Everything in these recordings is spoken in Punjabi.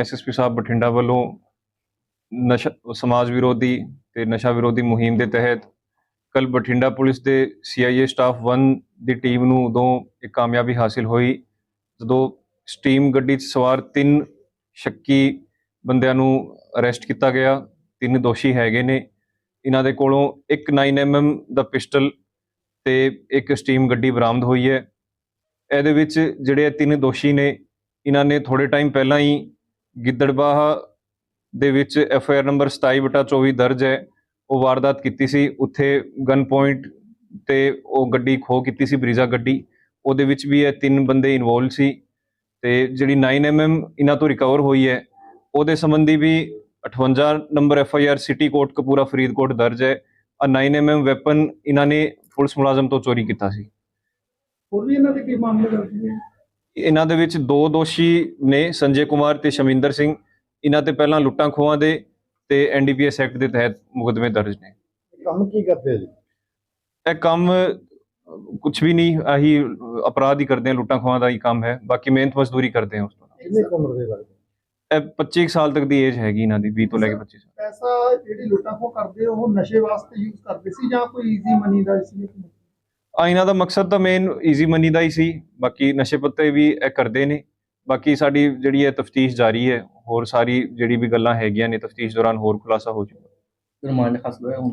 ਐਸਐਸਪੀ ਸਾਹਿਬ ਬਠਿੰਡਾ ਵੱਲੋਂ ਨਸ਼ਾ, ਸਮਾਜ ਵਿਰੋਧੀ ਤੇ ਨਸ਼ਾ ਵਿਰੋਧੀ ਮੁਹਿੰਮ ਦੇ ਤਹਿਤ ਕੱਲ ਬਠਿੰਡਾ ਪੁਲਿਸ ਦੇ ਸੀਆਈਏ ਸਟਾਫ 1 ਦੀ ਟੀਮ ਨੂੰ ਉਦੋਂ ਇੱਕ ਕਾਮਯਾਬੀ ਹਾਸਿਲ ਹੋਈ, ਜਦੋਂ ਸਟੀਮ ਗੱਡੀ 'ਚ ਸਵਾਰ ਤਿੰਨ ਸ਼ੱਕੀ ਬੰਦਿਆਂ ਨੂੰ ਅਰੈਸਟ ਕੀਤਾ ਗਿਆ। ਤਿੰਨ ਦੋਸ਼ੀ ਹੈਗੇ ਨੇ। ਇਹਨਾਂ ਦੇ ਕੋਲੋਂ ਇੱਕ 9mm ਦਾ ਪਿਸਟਲ ਤੇ ਇੱਕ ਸਟੀਮ ਗੱਡੀ ਬਰਾਮਦ ਹੋਈ ਹੈ। ਇਹਦੇ ਵਿੱਚ ਜਿਹੜੇ ਤਿੰਨ ਦੋਸ਼ੀ ਨੇ, ਇਹਨਾਂ ਨੇ ਥੋੜੇ ਟਾਈਮ ਪਹਿਲਾਂ ਹੀ ਗਿੱਦੜਬਾਹ ਦੇ ਵਿੱਚ ਐਫ ਆਈ ਆਰ ਨੰਬਰ 27/24 ਦਰਜ ਹੈ। ਉਹ ਵਾਰਦਾਤ ਕੀਤੀ ਸੀ। ਉੱਥੇ ਗਨ ਪੁਆਇੰਟ ਤੇ ਉਹ ਗੱਡੀ ਖੋ ਕੀਤੀ ਸੀ, ਬਰੀਜ਼ਾ ਗੱਡੀ। ਉਹਦੇ ਵਿੱਚ ਵੀ ਇਹ ਤਿੰਨ ਬੰਦੇ ਇਨਵੋਲਵ ਸੀ ਤੇ ਜਿਹੜੀ 9mm ਇਹਨਾਂ ਤੋਂ ਰਿਕਵਰ ਹੋਈ ਹੈ। ਉਹਦੇ ਸੰਬੰਧੀ ਵੀ 58 number F I R city Kotkapura Faridkot ਦਰਜ ਹੈ। ਆ 9mm ਵੈਪਨ ਇਹਨਾਂ ਨੇ ਪੁਲਿਸ ਮੁਲਾਜ਼ਮ ਤੋਂ ਚੋਰੀ ਕੀਤਾ ਸੀ। ਹੋਰ ਵੀ ਇਹਨਾਂ ਦੇ ਕੀ ਮਾਮਲੇ ਦਰਜ ਨੇ? ਇਹਨਾਂ ਦੇ ਵਿੱਚ ਦੋ ਦੋਸ਼ੀ ਨੇ ਸੰਜੇ ਕੁਮਾਰ ਤੇ ਸ਼ਮਿੰਦਰ ਸਿੰਘ। ਇਹਨਾਂ ਤੇ ਪਹਿਲਾਂ ਲੁੱਟਾਂ ਖੋਹਾਂ ਦੇ ਤੇ ਐਨਡੀਪੀਐਸ ਐਕਟ ਦੇ ਤਹਿਤ ਮੁਕੱਦਮੇ ਦਰਜ ਨੇ। ਕੰਮ ਕੀ ਕਰਦੇ ਜੀ? ਇਹ ਕੰਮ ਕੁਝ ਵੀ ਨਹੀਂ ਆਹੀ ਅਪਰਾਧ ਹੀ ਕਰਦੇ ਆ ਲੁੱਟਾਂ ਖੋਹਾਂ ਦਾ ਹੀ ਕੰਮ ਹੈ। ਬਾਕੀ ਮਿਹਨਤ ਮਜ਼ਦੂਰੀ ਕਰਦੇ ਆ ਉਸ ਤੋਂ ਕਿੰਨੇ ਕੁ ਉਮਰ ਦੇ ਲੱਗਦੇ? ਇਹ 25 ਸਾਲ ਤੱਕ ਦੀ ਏਜ ਹੈਗੀ ਇਹਨਾਂ ਦੀ 20 ਤੋਂ ਲੈ ਕੇ 25 ਸਾਲ। ਪੈਸਾ ਜਿਹੜੀ ਲੁੱਟਾਂ ਖੋਹ ਕਰਦੇ ਉਹ ਨਸ਼ੇ ਵਾਸਤੇ ਯੂਜ਼ ਕਰਦੇ ਸੀ ਜਾਂ ਕੋਈ ਈਜ਼ੀ ਮਨੀ ਦਾ ਸੀ ਆ ਇਹਨਾਂ ਦਾ ਮਕਸਦ ਤਾਂ ਮੇਨ ਈਜ਼ੀ ਮਨੀ ਦਾ ਹੀ ਸੀ ਬਾਕੀ ਨਸ਼ੇ ਪੱਤੇ ਵੀ ਇਹ ਕਰਦੇ ਨੇ। ਬਾਕੀ ਸਾਡੀ ਜਿਹੜੀ ਹੈ ਤਫਤੀਸ਼ ਜਾਰੀ ਹੈ ਹੋਰ ਸਾਰੀ ਜਿਹੜੀ ਵੀ ਗੱਲਾਂ ਹੈਗੀਆਂ ਨੇ ਤਫਤੀਸ਼ ਦੌਰਾਨ ਹੋਰ ਖੁਲਾਸਾ ਹੋ ਜਾਊਗਾ। ਰਿਮਾਂਡ ਹਾਸਲ ਹੋਇਆ ਹੁਣ?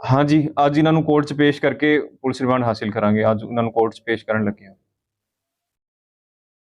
ਹਾਂਜੀ ਅੱਜ ਇਹਨਾਂ ਨੂੰ ਕੋਰਟ 'ਚ ਪੇਸ਼ ਕਰਕੇ ਪੁਲਿਸ ਰਿਮਾਂਡ ਹਾਸਿਲ ਕਰਾਂਗੇ। ਅੱਜ ਉਹਨਾਂ ਨੂੰ ਕੋਰਟ 'ਚ ਪੇਸ਼ ਕਰਨ ਲੱਗੇ ਹਾਂ।